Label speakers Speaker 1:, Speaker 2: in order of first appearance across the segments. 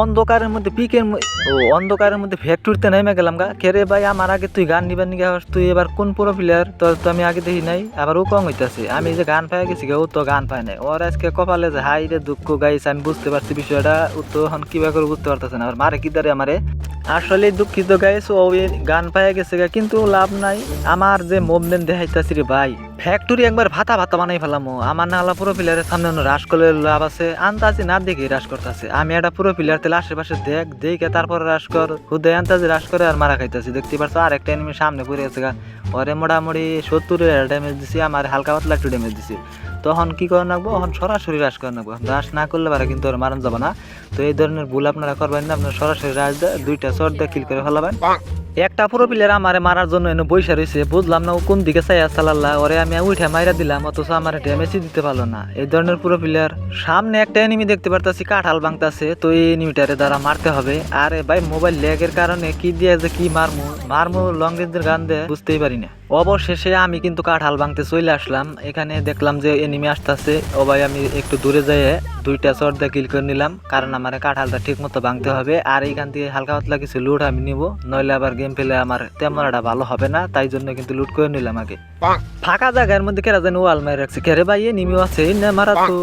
Speaker 1: অন্ধকারের মধ্যে পিকের ও অন্ধকারের মধ্যে ফ্যাক্টরিতে নেমে গেলাম গা। কেরে ভাই আমার আগে তুই গান নিবার নিগে তুই এবার কোন পুরো প্লেয়ার তোর তো আমি আগে দেখি নাই আবার ও কম হইতেছে। আমি যে গান পাই গেছি গে, ও তো গান পায় নাই। ওর আজকে কপালে যে হাই রে দুঃখ গাইছে আমি বুঝতে পারছি বিষয়টা। ও তো এখন কীভাবে করে বুঝতে পারতেছে না। আর মারে কি দাঁড়িয়ে আমারে? আসলে দুঃখিত গাইস ও গান পায় গেছে গা, কিন্তু লাভ নাই। আমার যে মুভমেন্ট দেখাইতেছি রে ভাই। ফ্যাক্টরি একবার ভাতা ভাতা বানাই ফেলাম আমার না হলা পুরো প্লেয়ারের সামনে রাশ করলে লাভ আছে। আন্তাজি না দেখে রাশ করতেছে। আমি একটা পুরো প্লেয়ার তেলে আশেপাশে দেখ দেখে তারপর রাশ কর। হুদে আন্তাজি রাশ করে আর মারা খাইতেছি। দেখতে পারছ আর একটা এনিমি সামনে পড়ে আছে গা। ওরে মোটামুটি সত্তরের ড্যামেজ দিছি আমার হালকা পাতলা একটু ড্যামেজ দিছি। তখন কি করে রাখব? তখন সরাসরি রাশ করে রাখব। রাশ না করলে পারে কিন্তু ওর মারণ যাবে না। তো এই ধরনের ভুল আপনারা করবেন না। আপনারা সরাসরি দেয় দুইটা শর্ট দিয়ে কিল করে ফেলাবেন। একটা পুরো প্লেয়ার আমারে মারার জন্য এনে বৈশা রয়েছে বুঝলাম না ও কোন দিকে চাই সাল্লাহ ওরে আমি উঠে মাইরা দিলাম অথচ আমার ড্যামেজই দিতে পারল না। এই ধরনের পুরো প্লেয়ার সামনে একটা এনিমি দেখতে পারতাছি কাঁঠাল ভাঙতাছে। তো এই এনিমিটারে দ্বারা মারতে হবে। আরে ভাই মোবাইল ল্যাগের কারণে কি দিয়ে যে কি মারমু? মারমু লং রেঞ্জের গান দিয়ে বুঝতেই পারি না অবশেষে আমি কিন্তু কাঁঠাল ভাঙতে চলে আসলাম। এখানে দেখলাম যে এনিমি আসতেছে। ও ভাই আমি একটু দূরে যেয়ে দুইটা দিয়ে কিল করে নিলাম। কারণ আমার কাঁঠালটা ঠিক মতো ভাঙতে হবে। আর এইখান থেকে হালকা পাতলা কিছু লুট আমি নিব। নইলে আবার গেম পেলে আমার তেমন একটা ভালো হবে না। তাই জন্য কিন্তু লুট করে নিলাম আগে। ফাঁকা জায়গার মধ্যে কেরা যেন ওয়াল মারি রাখছে। কেরে ভাই এনিমিও আছে? না মারা তো।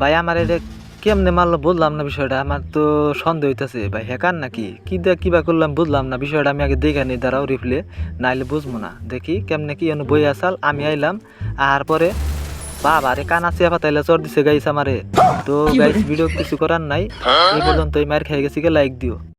Speaker 1: ভাই আমার এটা কেমনে মারলো বুঝলাম না বিষয়টা আমার তো সন্দেহ হইতেছে ভাই হ্যাকার নাকি? কি কী বা করলাম বুঝলাম না বিষয়টা আমি আগে দেখে নিই দাঁড়াও রিপ্লে নাইলে বুঝব না। দেখি কেমনে কি বই আসাল আমি আইলাম আর পরে বাবা রে কানা চেয়া পাতাইলে চর দিছে গাইছে আমারে। তো গাইস ভিডিও কিছু করার নাই এই পর্যন্ত এই মায়ের খেয়ে গেছি লাইক দিও।